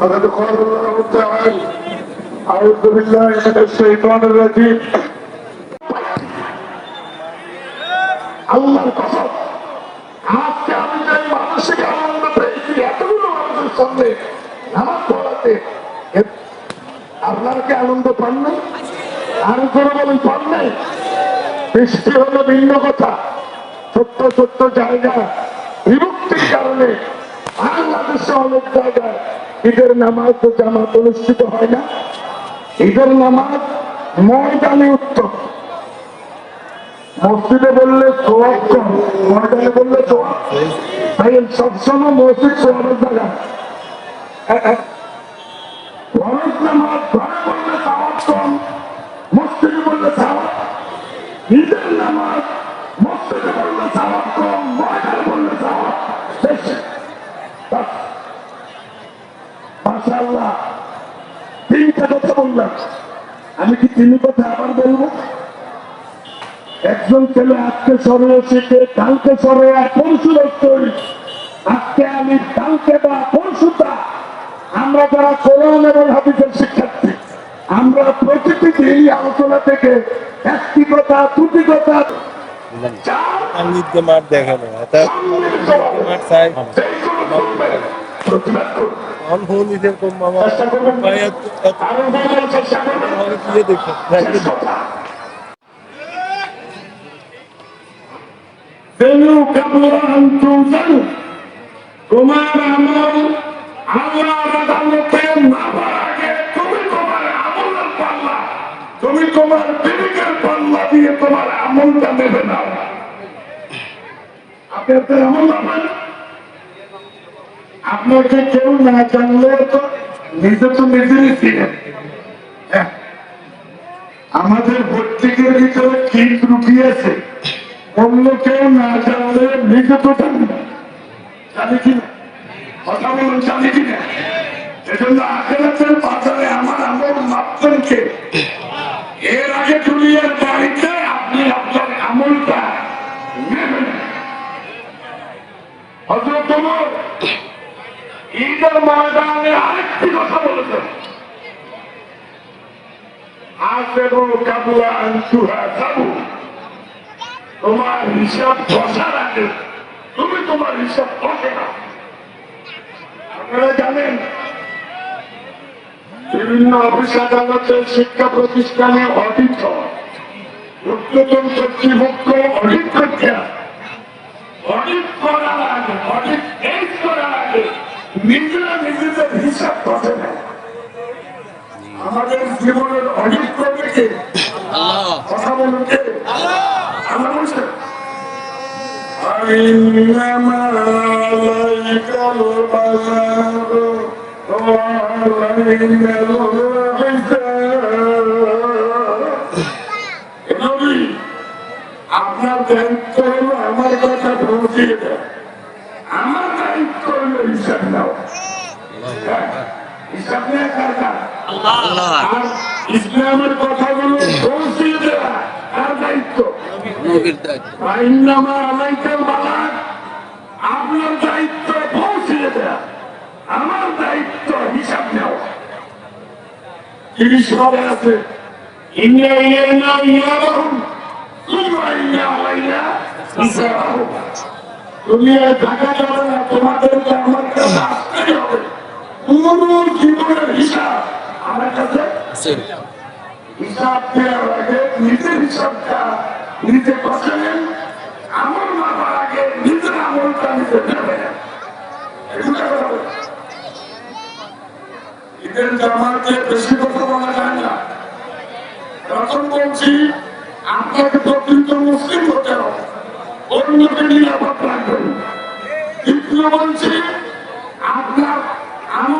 فقد قال الله تعالى أعوذ بالله من الشيطان الرجيم আল্লাহর কসম আজকে আমি যে মানসিক আনন্দ পেয়েছি এতগুলো মানুষের সামনে নামাজ পড়াতে এ- আপনারা কি আনন্দ পান নাই আরো করে বলেন পান নাই বৃষ্টি হলো ভিন্ন কথা ছোট্ট ছোট্ট জায়গা বিভক্তির কারণে বাংলাদেশে অনেক ঈদের নামাজ ও জামাত অনুষ্ঠিত হয় না। ঈদের নামাজ ময়দানে উত্তম। মসজিদে বললে সোয়াব কম, ময়দানে বললে সোয়াব। তাই সবসময় মসজিদ সোয়াবের জায়গা। মাশাআল্লাহ। তিনটা কথা বললাম। আমি কি তিন কথা আবার বলব? একজন ছেলে আজকে সরে শিখে কালকে সরে আর পরশু রক্তই আজকে আমি কালকে বা পরশুটা আমরা যারা কোরআন এবং হাদিসের শিক্ষার্থী আমরা প্রতিটি দিন আলোচনা থেকে একটি কথা দুটি কথা দেখানো প্রতিবাদ করুন। দিতে কম মামা চেষ্টা করবেন। ভাই এত এত আরও বলার চেষ্টা করবেন। আমাকে দিয়ে দেখো শেষ কথা। ফেলু কাবলান তুজানু। তোমার আমল আল্লাহর আদালতে নামার আগে তুমি তোমার আমলের পাল্লা তুমি তোমার বিবেকের পাল্লা দিয়ে তোমার আমলটা নেবে না। আপনি আপনার আমল আপনাকে কেউ না জানলে তো নিজে তো নিজেরই ছিলেন। হ্যাঁ। আমাদের প্রত্যেকের ভিতরে কি ত্রুটি আছে অন্য কেউ না জানলে নিজে তো জানি জানি কিনা কথা বলুন, জানি কিনা এজন্য আখেরাতের বাজারে আমার আমল মাপবেন কে? এর আগে দুনিয়ার বাড়িতে আপনি আপনার আমলটা নেবেন। হজরত ঈদের ময়দানে আরেকটি কথা সাবু। তোমার হিসাব বসার আগে তুমি তোমার হিসাব বসে না। আপনারা জানেন, বিভিন্ন অফিস শিক্ষা প্রতিষ্ঠানে অডিট উচ্চতম কর্তৃপক্ষ অডিট টেস্ট করার আগে নিজেরা নিজেদের হিসাব বসে না আমাদের জীবনের অনেক কমিটি কথা বলুন কে আমরা বলছি إنما عليك البلاغ وعلينا الحساب নবী, আপনার দায়িত্ব হলো আমার কথা পৌঁছিয়ে দেয় আমার দায়িত্ব হলো হিসাব নেওয়া হ্যাঁ, হিসাব নেওয়া কার কার? আর ইসলামের কথাগুলো পৌঁছিয়ে দেওয়া তার দায়িত্ব আইনামা আলাইকাল বালাক আপনার দায়িত্ব পৌঁছিয়ে দেওয়া আমার দায়িত্ব হিসাব নেওয়া তিরিশ পরে আছে ইন্না ইলাইনা ইয়াবাহুম ইন্না আলাইনা হিসাবাহুম দুনিয়ায় থাকা যাবে না তোমাদেরকে আমার কাছে আসতেই হবে পুরো জীবনের হিসাব। আমার কাছে হিসাব দেওয়ার আগে নিজের হিসাবটা নিজে বসালেন আমল মাপার আগে নিজের আমলটা নিজে নেবেন কথা বলে। ঈদের জামাতে বেশি কথা বলা যায় না। তখন বলছি আপনাকে প্রকৃত মুসলিম হতে হবে। অন্যকে নিরাপদ রাখবেন। দ্বিতীয় বলছি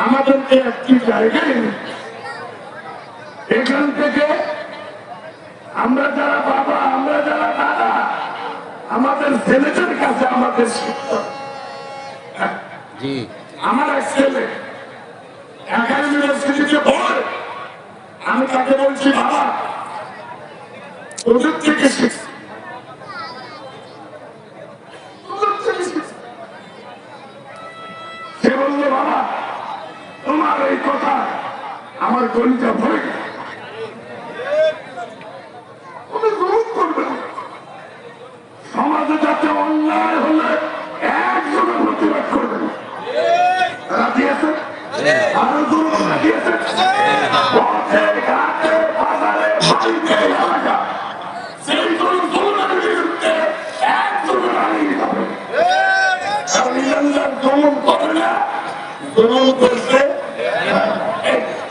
আমাদেরকে একটি জায়গায় এখান থেকে আমরা যারা বাবা আমরা যারা দাদা আমাদের ছেলেদের কাছে আমাদের শিক্ষক জি। আমার এক ছেলে ঢাকা ইউনিভার্সিটিতে পড়ে। আমি তাকে বলছি বাবা তোদের থেকে তোমার এই কথা আমার গলিটা ভরে তুমি গ্রহণ করবে সমাজে যাতে অন্যায় হলে একজনে প্রতিবাদ করবে না। রাজি আছে আরও দূর রাজি আছে পথে ঘাটে বাজারে বাড়িতে এলাকা সেই কোনো বিরুদ্ধে একজনে দাঁড়িয়ে যাবে কারণ ইমানদার দমন করে না দমন করতে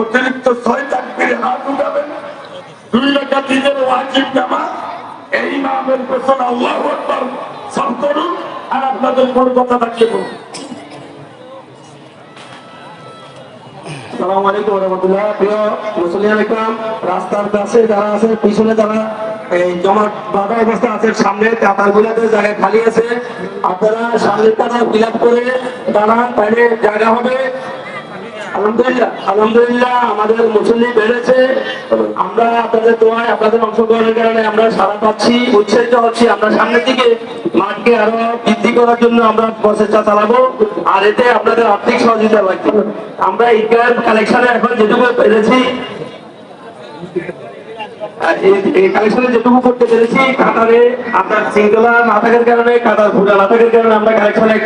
অতিরিক্ত ছয় তাকবির হাত উঠাবেন। দুই টাকা দিনের ওয়াজিব নামাজ। এই নামের পেছনে আল্লাহ সব করুন আর আপনাদের কোনো কথা থাকলে বলুন। ইকরাম রাস্তার যারা আছে পিছনে যারা এই আছে সামনে আছে। আপনারা করে দাঁড়ান জায়গা হবে। আলহামদুলিল্লাহ আলহামদুলিল্লাহ, আমাদের বেড়েছে। আমরা আপনাদের আপনাদের অংশগ্রহণের কারণে আমরা সারা পাচ্ছি, উৎসাহিত হচ্ছি। আমরা সামনের দিকে মাঠকে আরও বৃদ্ধি করার জন্য আমরা প্রচেষ্টা চালাবো। আর এতে আপনাদের আর্থিক সহযোগিতা লাগবে। আমরা কালেকশনে এখন যেটুকু পেরেছি কালেকশনে যেটুকু করতে পেরেছি কাতারে আপনার শৃঙ্খলা না থাকার কারণে কাতার ভুলা না থাকার কারণে আমরা কালেকশনে